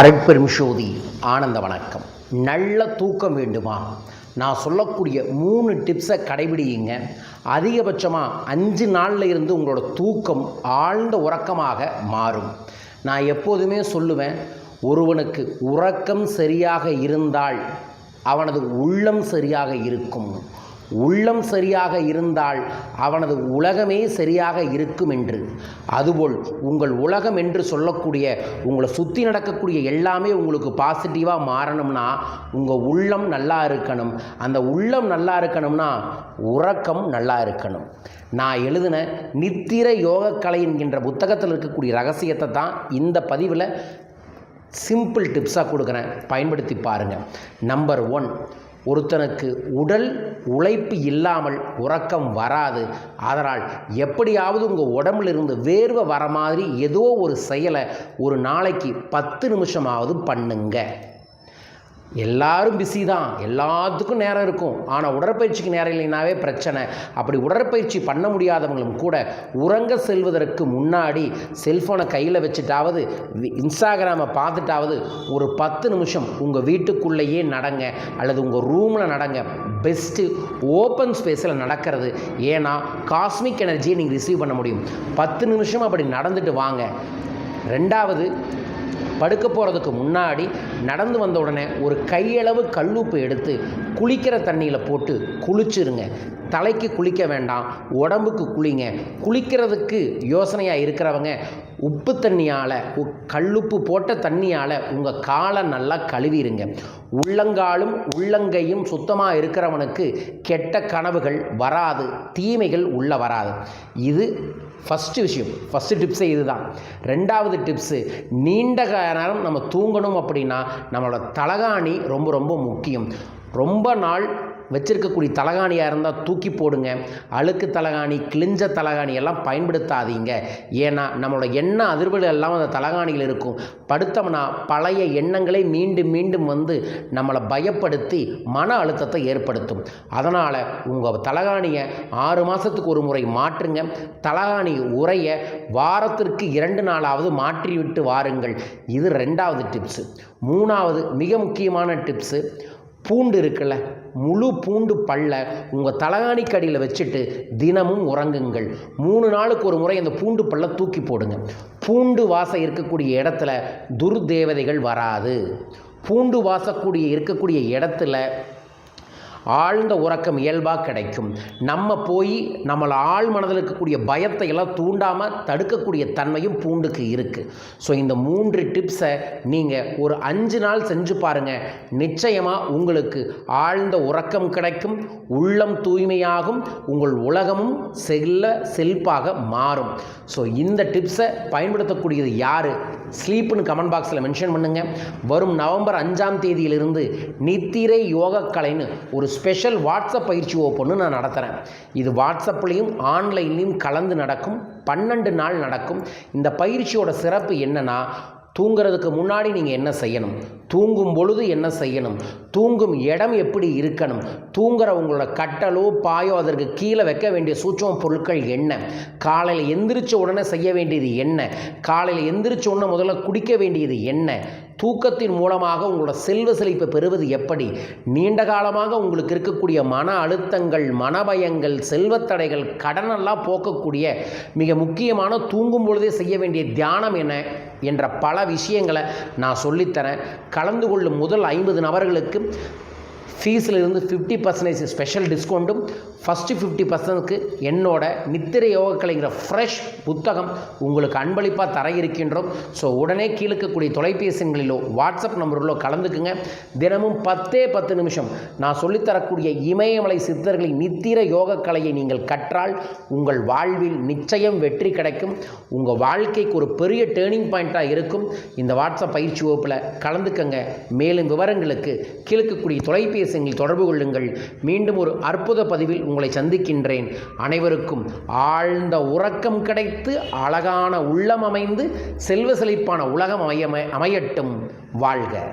அரைப்பெரும் சோதி ஆனந்த வணக்கம். நல்ல தூக்கம் வேண்டுமா? நான் சொல்லக்கூடிய மூணு டிப்ஸை கடைபிடியுங்க. அதிகபட்சமாக அஞ்சு நாளில் இருந்து உங்களோட தூக்கம் ஆழ்ந்த உறக்கமாக மாறும். நான் எப்போதுமே சொல்லுவேன் ஒருவனுக்கு உறக்கம் சரியாக இருந்தால் அவனது உள்ளம் சரியாக இருக்கும். உள்ளம் சரியாக இருந்தால் அவனது உலகமே சரியாக இருக்கும் என்று அதுபோல் உங்கள் உலகம் என்று சொல்லக்கூடிய உங்களை சுற்றி நடக்கக்கூடிய எல்லாமே உங்களுக்கு பாசிட்டிவாக மாறணும்னா உங்கள் உள்ளம் நல்லா இருக்கணும். அந்த உள்ளம் நல்லா இருக்கணும்னா உறக்கம் நல்லா இருக்கணும். நான் எழுதின நித்திர யோகக்கலை என்கின்ற புத்தகத்தில் இருக்கக்கூடிய ரகசியத்தை தான் இந்த பதிவில் சிம்பிள் டிப்ஸாக கொடுக்குறேன். பயன்படுத்தி பாருங்கள் நம்பர் ஒன் ஒருத்தனுக்கு உடல் உழைப்பு இல்லாமல் உறக்கம் வராது. அதனால் எப்படியாவது உங்கள் உடம்புலிருந்து வேர்வை வர மாதிரி ஏதோ ஒரு செயலை ஒரு நாளைக்கு பத்து நிமிஷமாவது பண்ணுங்கள் எல்லாரும் பிஸி தான். எல்லாத்துக்கும் நேரம் இருக்கும். ஆனால் உடற்பயிற்சிக்கு நேரம் இல்லைனாவே பிரச்சனை. அப்படி உடற்பயிற்சி பண்ண முடியாதவங்களும் கூட உறங்க செல்வதற்கு முன்னாடி செல்ஃபோனை கையில் வச்சுட்டாவது இன்ஸ்டாகிராமை பார்த்துட்டாவது ஒரு பத்து நிமிஷம் உங்கள் வீட்டுக்குள்ளேயே நடங்க. அல்லது உங்கள் ரூமில் நடங்க. பெஸ்ட்டு ஓப்பன் ஸ்பேஸில் நடக்கிறது. ஏன்னா காஸ்மிக் எனர்ஜியை நீங்கள் ரிசீவ் பண்ண முடியும். பத்து நிமிஷம் அப்படி நடந்துட்டு வாங்க. ரெண்டாவது படுக்க போகிறதுக்கு முன்னாடி நடந்து வந்த உடனே ஒரு கையளவு கல்லுப்பு எடுத்து குளிக்கிற தண்ணியில் போட்டு குளிச்சுருங்க. தலைக்கு குளிக்க வேண்டாம் உடம்புக்கு குளிங்க. குளிக்கிறதுக்கு யோசனையாக இருக்கிறவங்க உப்பு தண்ணியால் கல்லுப்பு போட்ட தண்ணியால் உங்கள் காலை நல்லா கழுவிடுங்க உள்ளங்காலும் உள்ளங்கையும் சுத்தமாக இருக்கிறவனுக்கு கெட்ட கனவுகள் வராது தீமைகள் உள்ள வராது. இது ஃபஸ்ட்டு விஷயம். ஃபஸ்ட்டு டிப்ஸே இதுதான். ரெண்டாவது டிப்ஸு நீண்ட நேரம் நம்ம தூங்கணும் அப்படின்னா நம்மளோட தலகாணி ரொம்ப ரொம்ப முக்கியம். ரொம்ப நாள் வச்சிருக்கக்கூடிய தலகாணியாக இருந்தால் தூக்கி போடுங்க. அழுக்கு தலகாணி கிழிஞ்ச தலகாணி எல்லாம் பயன்படுத்தாதீங்க. ஏன்னா நம்மளோட எண்ண அதிர்வுகள் எல்லாம் அந்த தலகாணியில் இருக்கும். படுத்தோம்னா பழைய எண்ணங்களே மீண்டும் மீண்டும் வந்து நம்மளை பயப்படுத்தி மன அழுத்தத்தை ஏற்படுத்தும். அதனால் உங்கள் தலகாணியை ஆறு மாதத்துக்கு ஒரு முறை மாற்றுங்க. தலகாணி உரைய வாரத்திற்கு இரண்டு நாளாவது மாற்றிவிட்டு வாருங்கள். இது ரெண்டாவது டிப்ஸு மூணாவது மிக முக்கியமான டிப்ஸு பூண்டு இருக்குல்ல முழு பூண்டு பல்ல உங்கள் தலகாணிக்கடியில் வச்சுட்டு தினமும் உறங்குங்கள். மூணு நாளுக்கு ஒரு முறை அந்த பூண்டு பல்ல தூக்கி போடுங்க. பூண்டு வாசம் இருக்கக்கூடிய இடத்துல துர்தேவதைகள் வராது. பூண்டு வாசக்கூடிய இருக்கக்கூடிய இடத்துல ஆழ்ந்த உறக்கம் இயல்பாக கிடைக்கும். நம்ம போய் நம்மளை ஆழ் மனதில் இருக்கக்கூடிய பயத்தை எல்லாம் தூண்டாமல் தடுக்கக்கூடிய தன்மையும் பூண்டுக்கு இருக்குது ஸோ இந்த மூன்று டிப்ஸை நீங்கள் ஒரு அஞ்சு நாள் செஞ்சு பாருங்கள் நிச்சயமாக உங்களுக்கு ஆழ்ந்த உறக்கம் கிடைக்கும். உள்ளம் தூய்மையாகும். உங்கள் உலகமும் செல்ல செல்பாக மாறும். ஸோ இந்த டிப்ஸை பயன்படுத்தக்கூடியது யார்? ஸ்லீப்னு கமெண்ட் பாக்ஸில் மென்ஷன் பண்ணுங்கள் வரும் நவம்பர் அஞ்சாம் தேதியிலிருந்து நித்திரை யோகக்கலைன்னு ஒரு ஸ்பெஷல் வாட்ஸ்அப் பயிற்சி ஓப்பன்னு நான் நடத்துகிறேன் இது வாட்ஸ்அப்லேயும் ஆன்லைன்லேயும் கலந்து நடக்கும். பன்னெண்டு நாள் நடக்கும். இந்த பயிற்சியோட சிறப்பு என்னன்னா தூங்குறதுக்கு முன்னாடி நீங்கள் என்ன செய்யணும்? தூங்கும் பொழுது என்ன செய்யணும்? தூங்கும் இடம் எப்படி இருக்கணும்? தூங்குற உங்களோட கட்டலோ பாயோ அதற்கு கீழே வைக்க வேண்டிய சூட்சம பொருட்கள் என்ன? காலையில் எந்திரிச்ச உடனே செய்ய வேண்டியது என்ன? காலையில் எந்திரிச்ச உடனே முதல்ல குடிக்க வேண்டியது என்ன? தூக்கத்தின் மூலமாக உங்களோட செல்வ செழிப்பை பெறுவது எப்படி? நீண்ட காலமாக உங்களுக்கு இருக்கக்கூடிய மன அழுத்தங்கள் மனபயங்கள் செல்வத்தடைகள் கடனெல்லாம் போக்கக்கூடிய மிக முக்கியமான தூங்கும் பொழுதே செய்ய வேண்டிய தியானம் என்ன? என்ற பல விஷயங்களை நான் சொல்லித்தரேன். கலந்து கொள்ளும் முதல் ஐம்பது நபர்களுக்கு ஃபீஸில் இருந்து ஃபிஃப்டி பர்சன்டேஜ் ஸ்பெஷல் டிஸ்கவுண்ட்டும் ஃபஸ்ட்டு ஃபிஃப்டி பர்சன்ட்க்கு என்னோட நித்திரை யோகக்கலைங்கிற ஃப்ரெஷ் புத்தகம் உங்களுக்கு அன்பளிப்பாக தர இருக்கின்றோம். ஸோ உடனே கீழக்கக்கூடிய தொலைபேசி எண்களிலோ வாட்ஸ்அப் நம்பரிலோ கலந்துக்குங்க. தினமும் பத்தே பத்து நிமிஷம் நான் சொல்லித்தரக்கூடிய இமயமலை சித்தர்களின் நித்திர யோகக்கலையை நீங்கள் கற்றால் உங்கள் வாழ்வில் நிச்சயம் வெற்றி கிடைக்கும். உங்கள் வாழ்க்கைக்கு ஒரு பெரிய டேர்னிங் பாயிண்ட்டாக இருக்கும். இந்த வாட்ஸ்அப் பயிற்சி வகுப்பில் கலந்துக்கங்க. மேலும் விவரங்களுக்கு கீழக்கக்கூடிய தொலைபேசி எண்ணில் தொடர்பு கொள்ளுங்கள். மீண்டும் ஒரு அற்புத பதிவில் உங்களை சந்திக்கின்றேன். அனைவருக்கும் ஆழ்ந்த உறக்கம் கிடைத்து அழகான உள்ளம் அமைந்து செல்வ செழிப்பான உலகம் அமைய அமையட்டும். வாழ்க.